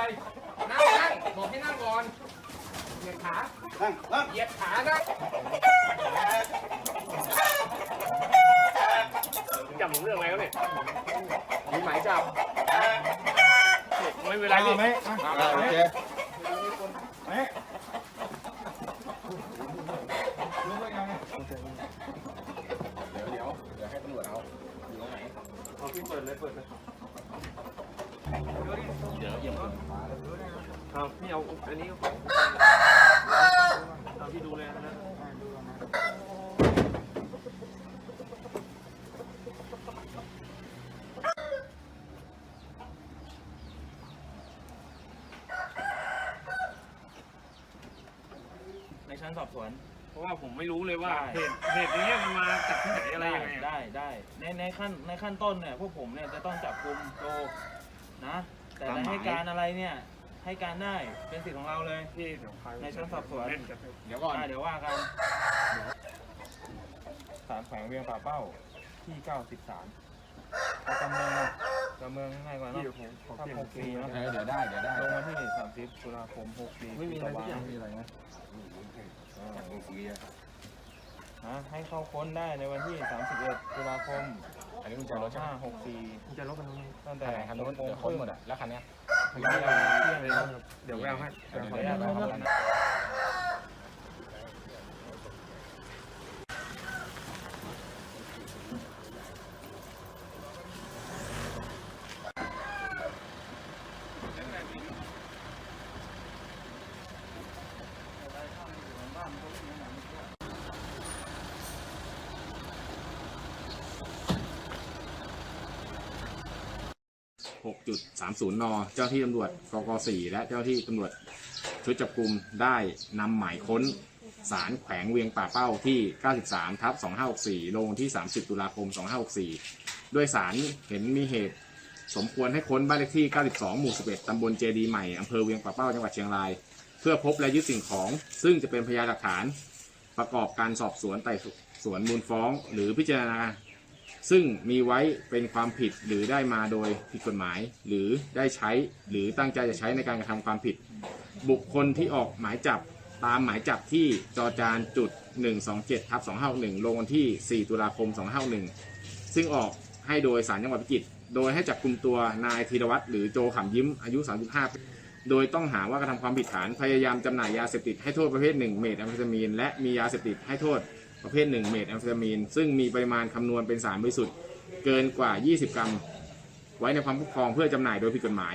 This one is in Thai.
อะไรนั่งนั่งบอกให้นั่งก่อนเหยียดขานั่งนั่งเหยียดขานะจับผมเรื่องอะไรครับเนี่ยมีหมายจับไม่เป็นไรพี่ไหมอ่าโอเคไหมรู้ไหมยังไงเดี๋ยวเดี๋ยวเดี๋ยวให้ตำรวจเอาอยู่ตรงไหนเอาพี่เปิดเลยเปิดเลย เดี๋ยวเยี่ยมเอาพี่เอาอันนี้เอาพี่ดูเลยนะในชั้นสอบสวน เพราะว่าผมไม่รู้เลยว่าเหตุเหตุนี้มันมาจากที่ไหนอะไรยังไง ได้ได้ในในขั้นในขั้นต้นเนี่ยพวกผมเนี่ยจะต้องจับกลุ่มโจนะ ให้การอะไรเนี่ย ให้การได้เป็นสิทธิ์ของเราเลยพี่เดี๋ยวใครในชั้นสอบสวนเดี๋ยวก่อน อ่าเดี๋ยวว่ากันศาลแขวงเวียงป่าเป้าที่ 93เอาจำเมืองนะจำเมืองง่ายกว่าเนพี่อะเดี๋ยวผมขอถ้าเปลี่ยนหกปีเนอะเออเดี๋ยวได้เดี๋ยวได้ลงมาที่ 30ตุลาคม6ปีไม่มีอะไรทุกอย่างมีอะไรนะนะให้เข้าค้นได้ในวันที่ 31ตุลาคม อันนี้กุญแจรถใช่ไหม2564ผมจะลบกันตรงนี้ตั้งแต่แต่คันนู้นเดี๋ยวค้นหมดอะแล้วคันเนี้ย เที่ยงเลยเดี๋ยวแววให้เดี๋ยวขออยวนุญาตเดี๋ยวนะครับ 6.30 น เจ้าที่ตำรวจกก4และเจ้าที่ตำรวจชุดจับกลุ่มได้นำหมายค้นศาลแขวงเวียงป่าเป้าที่ 93 ทับ 2564 ลงที่ 30 ตุลาคม 2564 ด้วยสารเห็นมีเหตุ สมควรให้ค้นบ้านเลขที่ 92 หมู่ 11 ตำบลเจดีใหม่ อำเภอเวียงป่าเป้า จังหวัดเชียงราย เพื่อพบและยึดสิ่งของ ซึ่งจะเป็นพยานหลักฐาน ประกอบการสอบสวนไต่สวนมูลฟ้อง หรือพิจารณา ซึ่งมีไว้เป็นความผิดหรือได้มาโดยผิดกฎหมาย หรือได้ใช้หรือตั้งใจจะใช้ในการกระทำความผิด บุคคลที่ออกหมายจับตามหมายจับที่จอจานจุด 127ทับ251ลงวันที่ 4 ตุลาคม 251 ซึ่งออกให้โดยสารจังหวัดพิจิตรโดยให้จับกลุ่มตัวนายธีรวัตรหรือโจขำยิ้มอายุ 35 ปีโดยต้องหาว่ากระทำความผิดฐานพยายามจำหน่ายยาเสพติดให้โทษประเภทหนึ่งเมทแอมเฟตามีนและมียาเสพติดให้โทษ ประเภทหนึ่งเมทแอมเฟตามีน ซึ่งมีปริมาณคำนวณเป็นสารบริสุทธิ์เกินกว่า 20 กรัม ไว้ในความครอบครองเพื่อจำหน่ายโดยผิดกฎหมาย